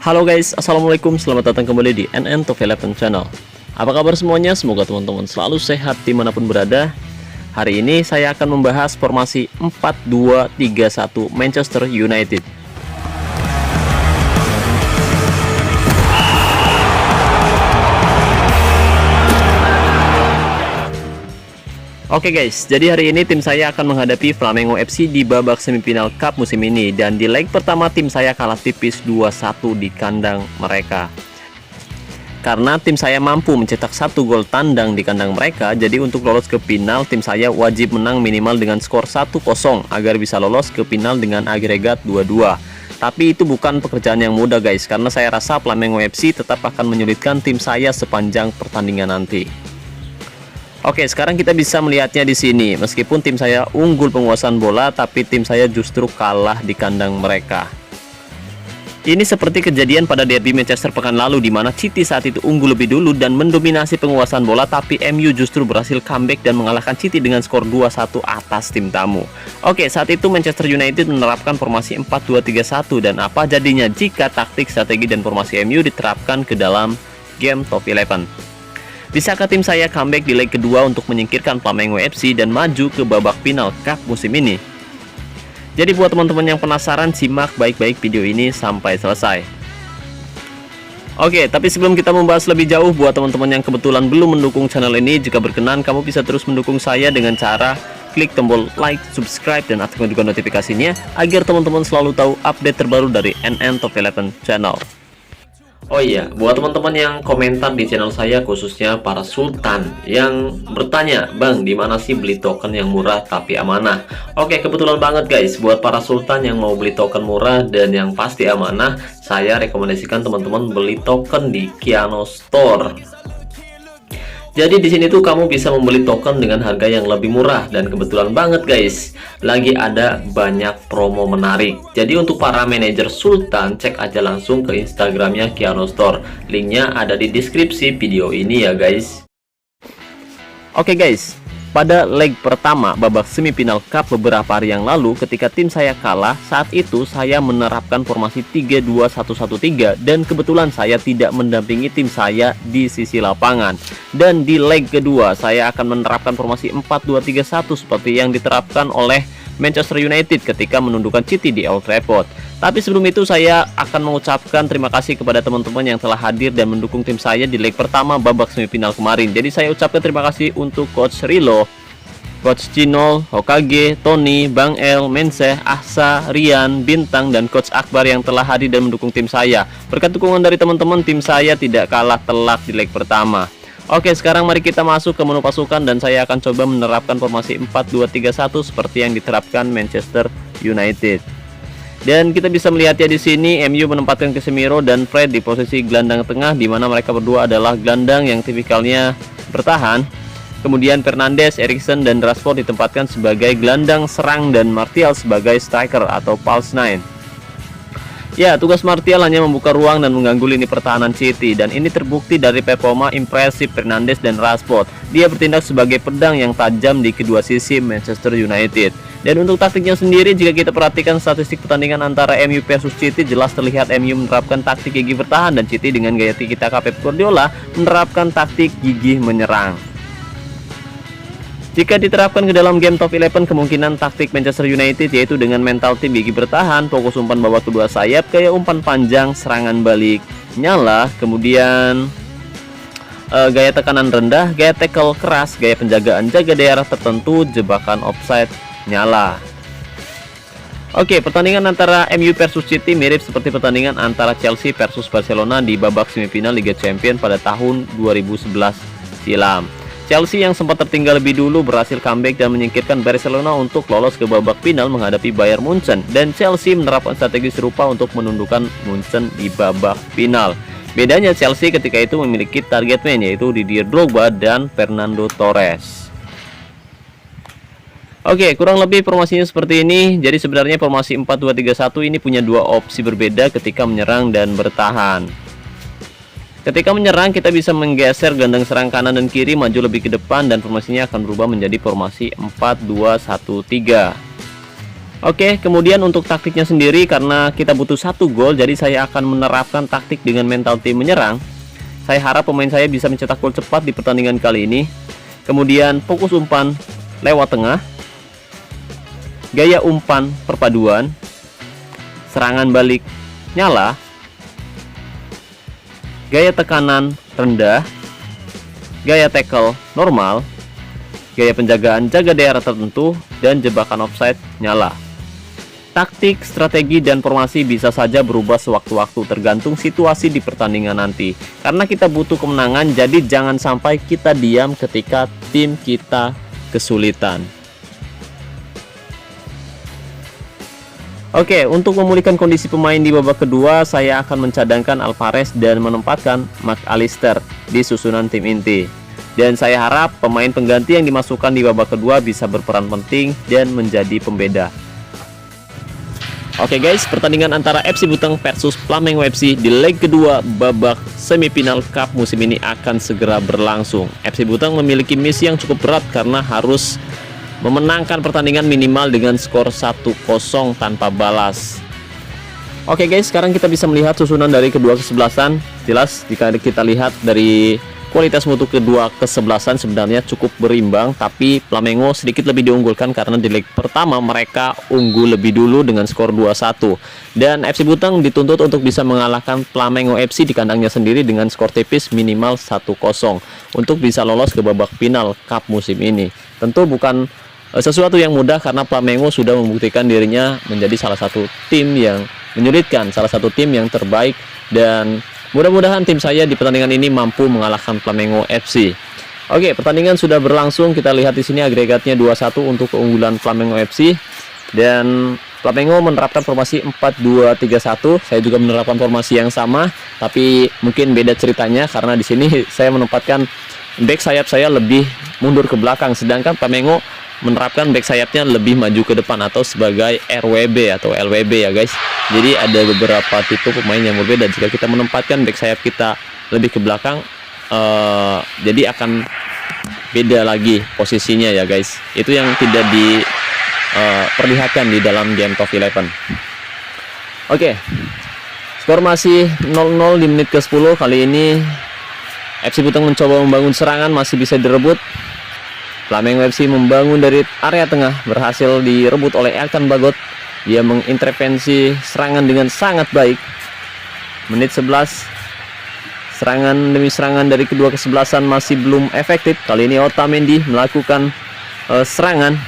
Halo guys, Assalamualaikum, selamat datang kembali di NN Top 11 Channel. Apa kabar semuanya? Semoga teman-teman selalu sehat di mana pun berada. Hari ini saya akan membahas formasi 4-2-3-1 Manchester United Oke guys, jadi hari ini tim saya akan menghadapi Flamengo FC di babak semifinal Cup musim ini dan di leg pertama tim saya kalah tipis 2-1 di kandang mereka. Karena tim saya mampu mencetak satu gol tandang di kandang mereka, jadi untuk lolos ke final tim saya wajib menang minimal dengan skor 1-0 agar bisa lolos ke final dengan agregat 2-2. Tapi itu bukan pekerjaan yang mudah guys, karena saya rasa Flamengo FC tetap akan menyulitkan tim saya sepanjang pertandingan nanti. Oke, sekarang kita bisa melihatnya di sini. Meskipun tim saya unggul penguasaan bola, tapi tim saya justru kalah di kandang mereka. Ini seperti kejadian pada derby Manchester pekan lalu di mana City saat itu unggul lebih dulu dan mendominasi penguasaan bola tapi MU justru berhasil comeback dan mengalahkan City dengan skor 2-1 atas tim tamu. Oke, saat itu Manchester United menerapkan formasi 4-2-3-1 dan apa jadinya jika taktik, strategi dan formasi MU diterapkan ke dalam game top 11. Bisakah tim saya comeback di leg kedua untuk menyingkirkan Flamengo FC dan maju ke babak final Cup musim ini? Jadi buat teman-teman yang penasaran, simak baik-baik video ini sampai selesai. Oke, tapi sebelum kita membahas lebih jauh, buat teman-teman yang kebetulan belum mendukung channel ini, jika berkenan, kamu bisa terus mendukung saya dengan cara klik tombol like, subscribe, dan aktifkan juga notifikasinya, agar teman-teman selalu tahu update terbaru dari NN Top 11 Channel. Oh iya, buat teman-teman yang komentar di channel saya khususnya para sultan yang bertanya, "Bang, di mana sih beli token yang murah tapi amanah?" Oke, kebetulan banget guys, buat para sultan yang mau beli token murah dan yang pasti amanah, saya rekomendasikan teman-teman beli token di Kiano Store. Jadi di sini tuh kamu bisa membeli token dengan harga yang lebih murah dan kebetulan banget guys, lagi ada banyak promo menarik. Jadi untuk para manajer Sultan cek aja langsung ke Instagramnya Kiano Store. Linknya ada di deskripsi video ini ya guys. Oke okay guys, pada leg pertama babak semifinal Cup beberapa hari yang lalu ketika tim saya kalah, saat itu saya menerapkan formasi 3-2-1-1-3 dan kebetulan saya tidak mendampingi tim saya di sisi lapangan. Dan di leg kedua saya akan menerapkan formasi 4-2-3-1 seperti yang diterapkan oleh Manchester United ketika menundukkan City di Old Trafford. Tapi sebelum itu saya akan mengucapkan terima kasih kepada teman-teman yang telah hadir dan mendukung tim saya di leg pertama babak semifinal kemarin. Jadi saya ucapkan terima kasih untuk Coach Rilo, Coach Cino, Hokage, Tony, Bang El, Menseh, Ahsa, Rian, Bintang, dan Coach Akbar yang telah hadir dan mendukung tim saya. Berkat dukungan dari teman-teman, tim saya tidak kalah telak di leg pertama. Oke, sekarang mari kita masuk ke menu pasukan dan saya akan coba menerapkan formasi 4-2-3-1 seperti yang diterapkan Manchester United. Dan kita bisa melihatnya di sini MU menempatkan Casemiro dan Fred di posisi gelandang tengah di mana mereka berdua adalah gelandang yang tipikalnya bertahan. Kemudian Fernandes, Erikson dan Rashford ditempatkan sebagai gelandang serang dan Martial sebagai striker atau false nine. Ya, tugas Martial hanya membuka ruang dan mengganggu lini pertahanan City dan ini terbukti dari performa impresif Fernandes dan Rashford. Dia bertindak sebagai pedang yang tajam di kedua sisi Manchester United. Dan untuk taktiknya sendiri, jika kita perhatikan statistik pertandingan antara MU versus City, jelas terlihat MU menerapkan taktik gigi bertahan dan City dengan gaya tiki taka Pep Guardiola menerapkan taktik gigi menyerang. Jika diterapkan ke dalam game top 11 kemungkinan taktik Manchester United yaitu dengan mental tim gigi bertahan, fokus umpan bawah kedua sayap, kayak umpan panjang, serangan balik, nyala, kemudian uh, gaya tekanan rendah, gaya tackle keras, gaya penjagaan jaga daerah tertentu, jebakan offside, nyala. Oke, pertandingan antara MU versus City mirip seperti pertandingan antara Chelsea versus Barcelona di babak semifinal Liga Champions pada tahun 2011 silam. Chelsea yang sempat tertinggal lebih dulu berhasil comeback dan menyingkirkan Barcelona untuk lolos ke babak final menghadapi Bayern Munchen dan Chelsea menerapkan strategi serupa untuk menundukkan Munchen di babak final. Bedanya Chelsea ketika itu memiliki target man yaitu Didier Drogba dan Fernando Torres. Oke, kurang lebih formasinya seperti ini. Jadi sebenarnya formasi 4-2-3-1 ini punya dua opsi berbeda ketika menyerang dan bertahan. Ketika menyerang, kita bisa menggeser gandeng serang kanan dan kiri maju lebih ke depan dan formasinya akan berubah menjadi formasi 4-2-1-3. Oke, kemudian untuk taktiknya sendiri karena kita butuh satu gol, jadi saya akan menerapkan taktik dengan mental tim menyerang. Saya harap pemain saya bisa mencetak gol cepat di pertandingan kali ini. Kemudian fokus umpan lewat tengah, gaya umpan perpaduan, serangan balik nyala, gaya tekanan rendah, gaya tackle normal, gaya penjagaan jaga daerah tertentu, dan jebakan offside nyala. Taktik, strategi, dan formasi bisa saja berubah sewaktu-waktu tergantung situasi di pertandingan nanti. Karena kita butuh kemenangan, jadi jangan sampai kita diam ketika tim kita kesulitan. Oke, untuk memulihkan kondisi pemain di babak kedua, saya akan mencadangkan Alvarez dan menempatkan McAllister di susunan tim inti. Dan saya harap pemain pengganti yang dimasukkan di babak kedua bisa berperan penting dan menjadi pembeda. Oke guys, pertandingan antara FC Butang versus Flamengo FC di leg kedua babak semifinal Cup musim ini akan segera berlangsung. FC Butang memiliki misi yang cukup berat karena harus memenangkan pertandingan minimal dengan skor 1-0 tanpa balas. Oke guys, sekarang kita bisa melihat susunan dari kedua kesebelasan. Jelas jika kita lihat dari kualitas mutu kedua kesebelasan sebenarnya cukup berimbang tapi Flamengo sedikit lebih diunggulkan karena di leg pertama mereka unggul lebih dulu dengan skor 2-1 dan FC Butang dituntut untuk bisa mengalahkan Flamengo FC di kandangnya sendiri dengan skor tipis minimal 1-0 untuk bisa lolos ke babak final Cup musim ini tentu bukan sesuatu yang mudah karena Flamengo sudah membuktikan dirinya menjadi salah satu tim yang menyulitkan salah satu tim yang terbaik dan Mudah-mudahan tim saya di pertandingan ini mampu mengalahkan Flamengo FC. Oke, pertandingan sudah berlangsung. Kita lihat di sini agregatnya 2-1 untuk keunggulan Flamengo FC dan Flamengo menerapkan formasi 4-2-3-1. Saya juga menerapkan formasi yang sama, tapi mungkin beda ceritanya karena di sini saya menempatkan back sayap saya lebih mundur ke belakang sedangkan Flamengo menerapkan back sayapnya lebih maju ke depan atau sebagai RWB atau LWB ya guys. Jadi ada beberapa tipe pemain yang berbeda. Jika kita menempatkan back sayap kita lebih ke belakang uh, jadi akan beda lagi posisinya ya guys. Itu yang tidak diperlihatkan eh, uh, di dalam game top 11 oke. Okay. skor masih 0-0 di menit ke 10 kali ini FC Butang mencoba membangun serangan. Masih bisa direbut Flamengo FC membangun dari area tengah berhasil direbut oleh Elkan Bagot. Dia mengintervensi serangan dengan sangat baik. Menit 11 serangan demi serangan dari kedua kesebelasan masih belum efektif. Kali ini Otamendi melakukan uh, serangan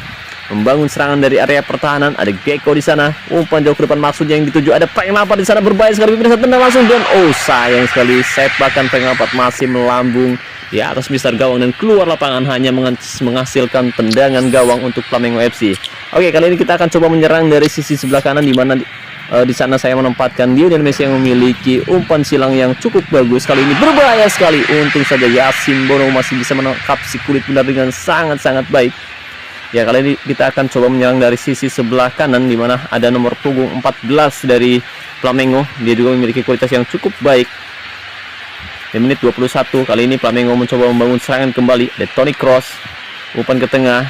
membangun serangan dari area pertahanan. Ada Gecko di sana, umpan jauh ke depan maksudnya yang dituju. Ada Frank Lampard di sana berbahaya sekali. Bisa tendang langsung dan oh sayang sekali Frank Lampard masih melambung di atas mistar gawang dan keluar lapangan hanya menghasilkan tendangan gawang untuk Flamengo FC. Oke, kali ini kita akan coba menyerang dari sisi sebelah kanan di mana uh, di sana saya menempatkan Lionel Messi yang memiliki umpan silang yang cukup bagus. Kali ini berbahaya sekali. Untung saja Yasin Bono masih bisa menangkap si kulit benar dengan sangat-sangat baik. Ya, kali ini kita akan coba menyerang dari sisi sebelah kanan di mana ada nomor punggung 14 dari Flamengo. Dia juga memiliki kualitas yang cukup baik di menit 21 kali ini Flamengo mencoba membangun serangan kembali. Dari Toni Cross umpan ke tengah.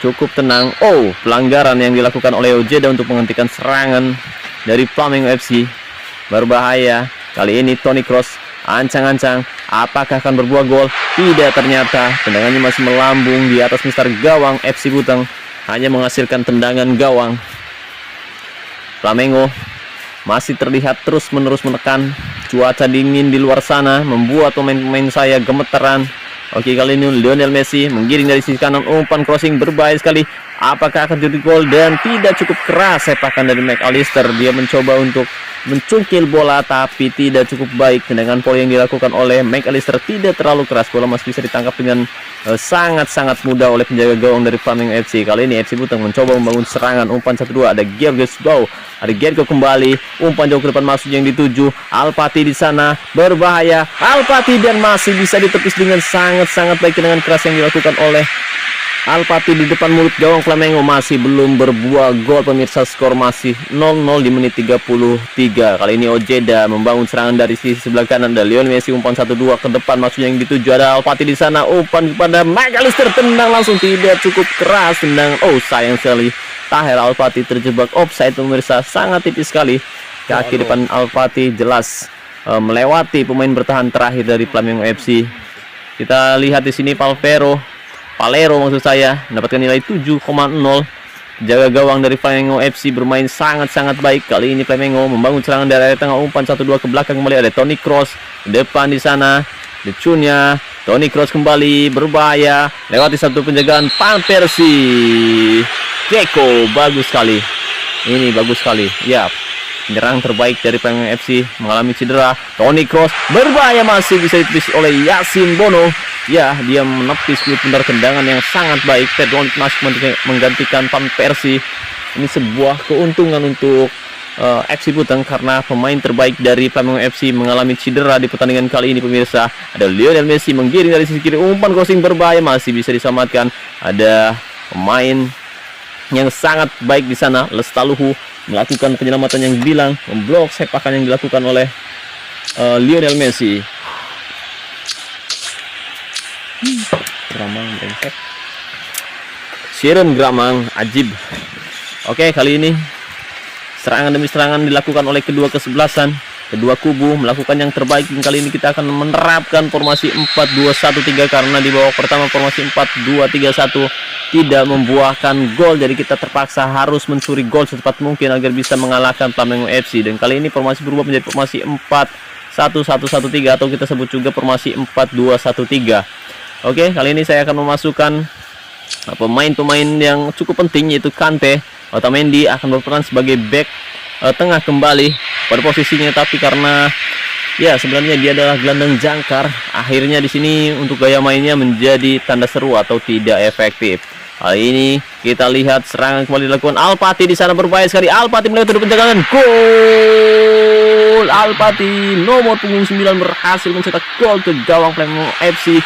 Cukup tenang. Oh pelanggaran yang dilakukan oleh Ojeda untuk menghentikan serangan dari Flamengo FC berbahaya. Kali ini Toni Cross ancang-ancang apakah akan berbuah gol? Tidak ternyata. Tendangannya masih melambung di atas mister gawang FC Butang. Hanya menghasilkan tendangan gawang. Flamengo masih terlihat terus-menerus menekan. Cuaca dingin di luar sana membuat pemain-pemain saya gemeteran. Oke kali ini Lionel Messi menggiring dari sisi kanan. Umpan crossing berbahaya sekali apakah akan jadi gol dan tidak cukup keras? Sepakan dari McAllister dia mencoba untuk mencungkil bola tapi tidak cukup baik. Tendangan pola yang dilakukan oleh McAllister tidak terlalu keras. Bola masih bisa ditangkap dengan eh, sangat-sangat uh, mudah oleh penjaga gawang dari Flamengo FC kali ini FC Butang mencoba membangun serangan umpan 1-2 ada Georges Bow ada Gergo kembali. Umpan jauh ke depan masuk yang dituju. Alpati di sana. Berbahaya. Alpati dan masih bisa ditepis dengan sangat-sangat baik dengan keras yang dilakukan oleh Alpati di depan mulut gawang Flamengo masih belum berbuah gol. Pemirsa skor masih 0-0 di menit 33 kali ini Ojeda membangun serangan dari sisi sebelah kanan dan Lionel Messi umpan 1-2 ke depan. Maksudnya yang dituju ada Alpati di sana. Umpan kepada McAllister tendang langsung tidak cukup keras. Tendang oh sayang sekali. Taher Alpati terjebak offside pemirsa. Sangat tipis sekali. Kaki depan Alpati jelas eh, melewati pemain bertahan terakhir dari Flamengo FC kita lihat di sini Palvero Palero maksud saya. Mendapatkan nilai 7,0 jaga gawang dari Flamengo FC bermain sangat-sangat baik. Kali ini Flamengo membangun serangan dari area tengah umpan 1-2 ke belakang. Kembali ada Toni Kroos. Depan di sana Decunya. Toni Kroos kembali berbahaya. Lewati satu penjagaan Pan Persie. Keko bagus sekali. Ini bagus sekali. Ya penyerang terbaik dari Flamengo FC mengalami cedera. Toni Kroos berbahaya masih bisa ditepis oleh Yasin Bono. Ya dia menepis benar tendangan yang sangat baik. Pedronik masih menggantikan Pan Persie. Ini sebuah keuntungan untuk uh, FC Buteng karena pemain terbaik dari Flamengo FC mengalami cedera di pertandingan kali ini pemirsa. Ada Lionel Messi menggiring dari sisi kiri. Umpan crossing berbahaya masih bisa diselamatkan. Ada pemain yang sangat baik di sana Lestaluhu melakukan penyelamatan yang bilang memblok sepakan yang dilakukan oleh uh, Lionel Messi. Gramang brengsek Sharon Gramang Ajib. Oke kali ini serangan demi serangan dilakukan oleh kedua kesebelasan kedua kubu melakukan yang terbaik. Kali ini kita akan menerapkan formasi 4-2-1-3 karena di babak pertama formasi 4-2-3-1 tidak membuahkan gol. Jadi kita terpaksa harus mencuri gol secepat mungkin agar bisa mengalahkan Flamengo FC dan kali ini formasi berubah menjadi formasi 4-1-1-1-3 atau kita sebut juga formasi 4-2-1-3 oke kali ini saya akan memasukkan uh, pemain-pemain yang cukup penting yaitu Kante. Otamendi akan berperan sebagai back uh, tengah kembali pada posisinya tapi karena ya sebenarnya dia adalah gelandang jangkar akhirnya di sini untuk gaya mainnya menjadi tanda seru atau tidak efektif Kali ini kita lihat serangan kembali dilakukan Alpati di sana berbahaya sekali. Alpati melewati penjagaan. Gol! Alpati nomor punggung 9 berhasil mencetak gol ke gawang Flamengo FC.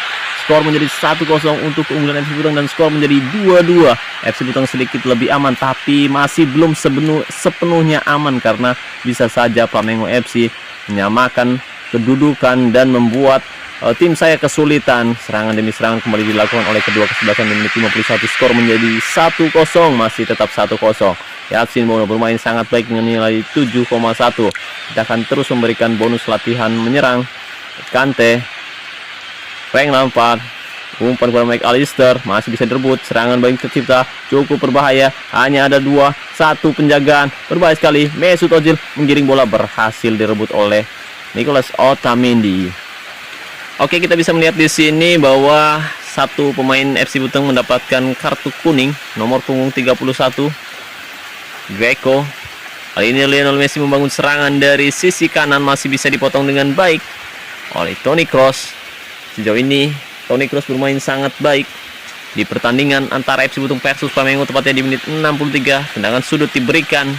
Skor menjadi 1-0 untuk keunggulan FC Butang dan skor menjadi 2-2. FC Butang sedikit lebih aman tapi masih belum sepenuh, sepenuhnya aman karena bisa saja Flamengo FC menyamakan kedudukan dan membuat uh, tim saya kesulitan. Serangan demi serangan kembali dilakukan oleh kedua kesebelasan di menit 51 skor menjadi 1-0 masih tetap 1-0 Yasin Bono bermain sangat baik dengan nilai 7,1 kita akan terus memberikan bonus latihan menyerang Kante Frank Lampard umpan kepada Mike Alister masih bisa direbut serangan baik tercipta cukup berbahaya hanya ada dua satu penjagaan berbahaya sekali Mesut Ozil menggiring bola berhasil direbut oleh Nicholas Otamendi Oke, kita bisa melihat di sini bahwa satu pemain FC Buteng mendapatkan kartu kuning nomor punggung 31 Greco. Kali ini Lionel Messi membangun serangan dari sisi kanan masih bisa dipotong dengan baik oleh Toni Kroos. Sejauh ini Toni Kroos bermain sangat baik di pertandingan antara FC Buteng versus Flamengo tepatnya di menit 63. Tendangan sudut diberikan.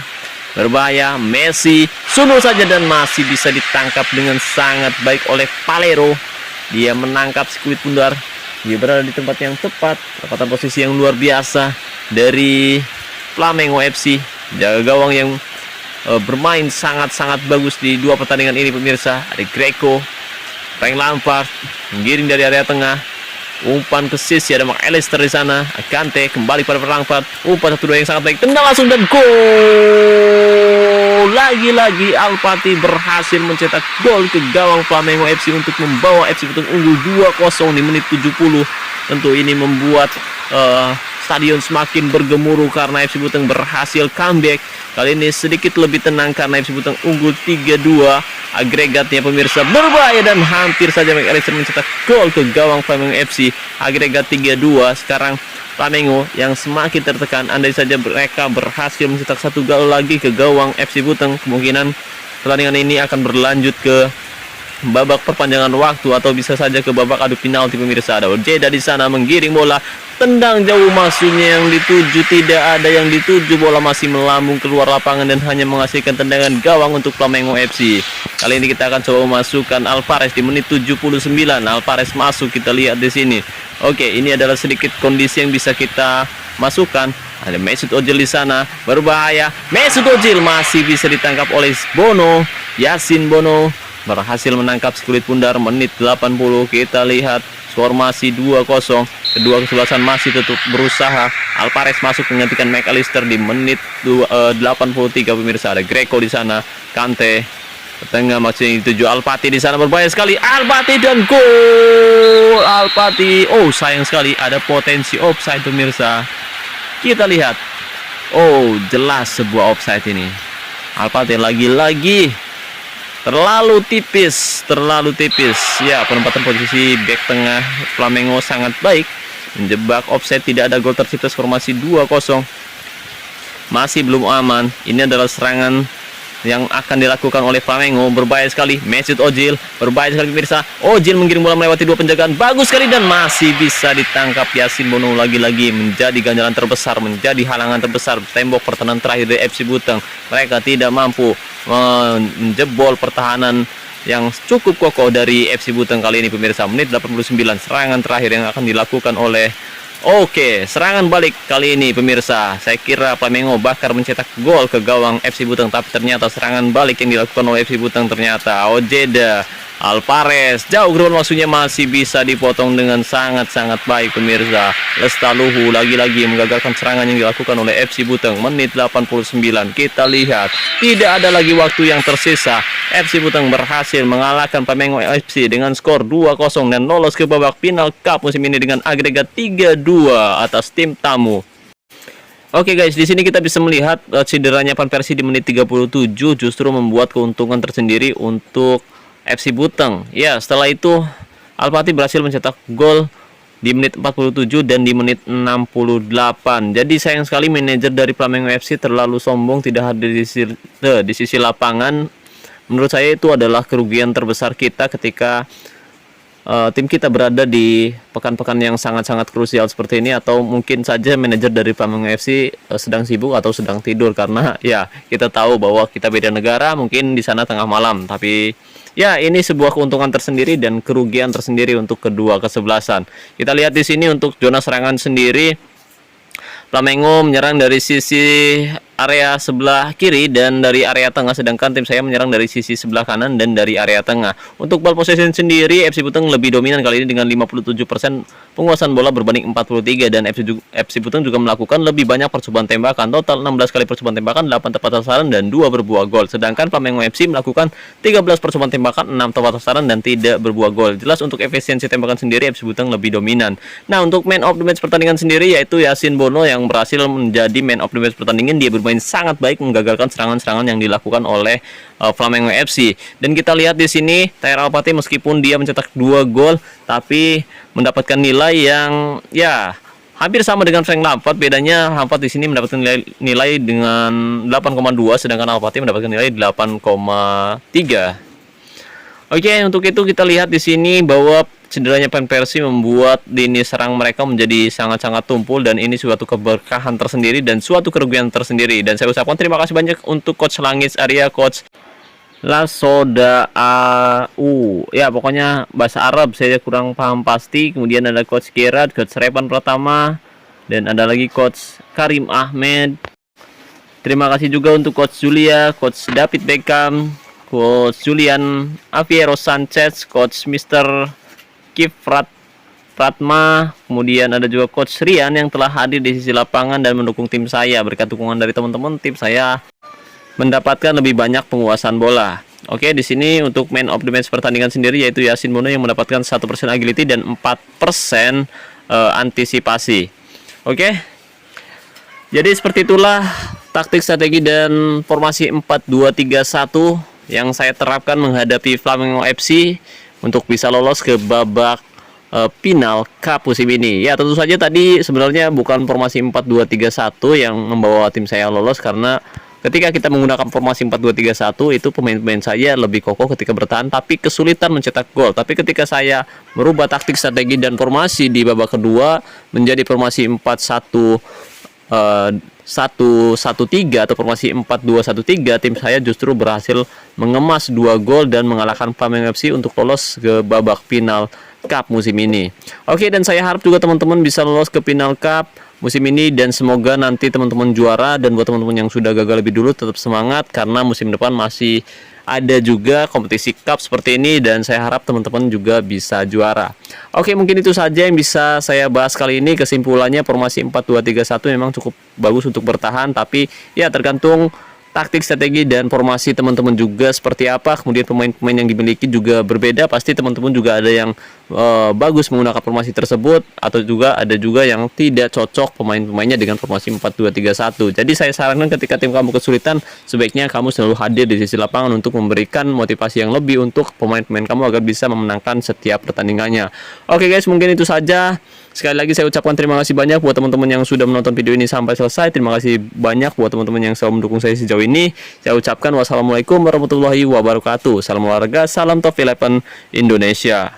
Berbahaya Messi sungguh saja dan masih bisa ditangkap dengan sangat baik oleh Palero dia menangkap sekuit pundar. Dia berada di tempat yang tepat dapatan posisi yang luar biasa dari Flamengo FC jaga gawang yang uh, bermain sangat-sangat bagus di dua pertandingan ini pemirsa. Ada Greco Frank Lampard menggiring dari area tengah. Umpan ke sisi ada Mark Alistair di sana. Kante kembali pada Lampard umpan satu dua yang sangat baik. Tendang langsung dan gol! Lagi-lagi Alpati berhasil mencetak gol ke gawang Flamengo FC untuk membawa FC Betung unggul 2-0 di menit 70 tentu ini membuat uh, stadion semakin bergemuruh karena FC Buteng berhasil comeback. Kali ini sedikit lebih tenang karena FC Buteng unggul 3-2. Agregatnya pemirsa berbahaya dan hampir saja McAllister mencetak gol ke gawang Flamengo FC. Agregat 3-2. Sekarang Flamengo yang semakin tertekan. Andai saja mereka berhasil mencetak satu gol lagi ke gawang FC Buteng, kemungkinan pertandingan ini akan berlanjut ke babak perpanjangan waktu atau bisa saja ke babak adu penalti pemirsa. Ada Ojeda di sana menggiring bola tendang jauh masuknya yang dituju tidak ada yang dituju. Bola masih melambung keluar lapangan dan hanya menghasilkan tendangan gawang untuk Flamengo FC kali ini kita akan coba masukkan Alvarez di menit 79 Alvarez masuk kita lihat di sini. Oke ini adalah sedikit kondisi yang bisa kita masukkan. Ada Mesut Ozil di sana berbahaya. Mesut Ozil masih bisa ditangkap oleh Bono Yasin Bono berhasil menangkap sekulit pundar menit 80 kita lihat skor masih 2-0 kedua kesebelasan masih tetap berusaha. Alvarez masuk menggantikan McAllister di menit 2, eh, 83 pemirsa. Ada Greco di sana Kante tengah masih tujuh Alpati di sana berbahaya sekali. Alpati dan gol! Alpati oh sayang sekali. Ada potensi offside pemirsa. Kita lihat. Oh jelas sebuah offside ini. Alpati lagi-lagi terlalu tipis terlalu tipis. Ya penempatan posisi back tengah Flamengo sangat baik. Menjebak offside tidak ada gol tercipta formasi 2-0 masih belum aman. Ini adalah serangan yang akan dilakukan oleh Flamengo. Berbahaya sekali Mesut Ozil. Berbahaya sekali pemirsa. Ozil mengirim bola melewati dua penjagaan. Bagus sekali dan masih bisa ditangkap Yasin Bono. Lagi-lagi menjadi ganjalan terbesar menjadi halangan terbesar tembok pertahanan terakhir dari FC Buteng. Mereka tidak mampu menjebol pertahanan yang cukup kokoh dari FC Buteng kali ini pemirsa. Menit 89 serangan terakhir yang akan dilakukan oleh Oke, serangan balik kali ini pemirsa. Saya kira Flamengo bakar mencetak gol ke gawang FC Buteng, tapi ternyata serangan balik yang dilakukan oleh FC Buteng ternyata. Ojeda Alvarez. Jauh gerbang maksudnya masih bisa dipotong dengan sangat-sangat baik pemirsa. Lestaluhu lagi-lagi menggagalkan serangan yang dilakukan oleh FC Buteng. Menit 89 kita lihat. Tidak ada lagi waktu yang tersisa. FC Buteng berhasil mengalahkan Pamengo FC dengan skor 2-0 dan lolos ke babak final Cup musim ini dengan agregat 3-2 atas tim tamu. Oke okay guys, di sini kita bisa melihat uh, cederanya Pan Persi di menit 37 justru membuat keuntungan tersendiri untuk FC Buteng. Ya, setelah itu Alpati berhasil mencetak gol di menit 47 dan di menit 68. Jadi sayang sekali manajer dari Flamengo FC terlalu sombong tidak hadir di sisi, eh, di sisi lapangan. Menurut saya itu adalah kerugian terbesar kita ketika uh, tim kita berada di pekan-pekan yang sangat-sangat krusial seperti ini atau mungkin saja manajer dari Flamengo FC uh, sedang sibuk atau sedang tidur karena ya kita tahu bahwa kita beda negara mungkin di sana tengah malam tapi Ya, ini sebuah keuntungan tersendiri dan kerugian tersendiri untuk kedua kesebelasan. Kita lihat di sini untuk zona serangan sendiri Flamengo menyerang dari sisi area sebelah kiri dan dari area tengah sedangkan tim saya menyerang dari sisi sebelah kanan dan dari area tengah. Untuk ball possession sendiri FC Buteng lebih dominan kali ini dengan 57% penguasaan bola berbanding 43 dan FC, FC Buteng juga melakukan lebih banyak percobaan tembakan total 16 kali percobaan tembakan 8 tepat sasaran dan 2 berbuah gol. Sedangkan Flamengo FC melakukan 13 percobaan tembakan 6 tepat sasaran dan tidak berbuah gol. Jelas untuk efisiensi tembakan sendiri FC Buteng lebih dominan. Nah, untuk man of the match pertandingan sendiri yaitu Yasin Bono yang berhasil menjadi man of the match pertandingan dia bermain bermain sangat baik menggagalkan serangan-serangan yang dilakukan oleh uh, Flamengo FC. Dan kita lihat di sini Tair Alpati meskipun dia mencetak dua gol tapi mendapatkan nilai yang ya hampir sama dengan Frank Lampard bedanya Lampard di sini mendapatkan nilai, nilai dengan 8,2 sedangkan Alpati mendapatkan nilai 8,3 Oke, untuk itu kita lihat di sini bahwa cederanya Pan Persi membuat lini serang mereka menjadi sangat-sangat tumpul dan ini suatu keberkahan tersendiri dan suatu kerugian tersendiri. Dan saya ucapkan terima kasih banyak untuk coach Langit Arya, coach Lasoda AU. Ya, pokoknya bahasa Arab saya kurang paham pasti. Kemudian ada coach Gerard, coach Repan Pratama dan ada lagi coach Karim Ahmed. Terima kasih juga untuk coach Julia, coach David Beckham, Coach Julian Aviero Sanchez, Coach Mr. Kifrat Pratma, kemudian ada juga Coach Rian yang telah hadir di sisi lapangan dan mendukung tim saya. Berkat dukungan dari teman-teman, tim saya mendapatkan lebih banyak penguasaan bola. Oke, di sini untuk main of the match pertandingan sendiri yaitu Yasin Mono yang mendapatkan satu persen agility dan 4% uh, eh, antisipasi. Oke. Jadi seperti itulah taktik strategi dan formasi 4-2-3-1 yang saya terapkan menghadapi Flamengo FC untuk bisa lolos ke babak uh, final Cup musim ini. Ya, tentu saja tadi sebenarnya bukan formasi 4-2-3-1 yang membawa tim saya lolos karena ketika kita menggunakan formasi 4-2-3-1 itu pemain-pemain saya lebih kokoh ketika bertahan tapi kesulitan mencetak gol. Tapi ketika saya merubah taktik strategi dan formasi di babak kedua menjadi formasi 4-1 uh, satu satu tiga atau formasi empat dua satu tiga tim saya justru berhasil mengemas dua gol dan mengalahkan Flamengo FC untuk lolos ke babak final Cup musim ini. Oke dan saya harap juga teman-teman bisa lolos ke final Cup musim ini dan semoga nanti teman-teman juara dan buat teman-teman yang sudah gagal lebih dulu tetap semangat karena musim depan masih ada juga kompetisi cup seperti ini dan saya harap teman-teman juga bisa juara. Oke, mungkin itu saja yang bisa saya bahas kali ini. Kesimpulannya formasi 4-2-3-1 memang cukup bagus untuk bertahan tapi ya tergantung taktik, strategi dan formasi teman-teman juga seperti apa. Kemudian pemain-pemain yang dimiliki juga berbeda. Pasti teman-teman juga ada yang eh, bagus menggunakan formasi tersebut atau juga ada juga yang tidak cocok pemain-pemainnya dengan formasi 4-2-3-1. Jadi saya sarankan ketika tim kamu kesulitan, sebaiknya kamu selalu hadir di sisi lapangan untuk memberikan motivasi yang lebih untuk pemain-pemain kamu agar bisa memenangkan setiap pertandingannya. Oke guys, mungkin itu saja. Sekali lagi saya ucapkan terima kasih banyak buat teman-teman yang sudah menonton video ini sampai selesai. Terima kasih banyak buat teman-teman yang selalu mendukung saya sejauh ini. Saya ucapkan wassalamualaikum warahmatullahi wabarakatuh. Salam olahraga, salam top 11 Indonesia.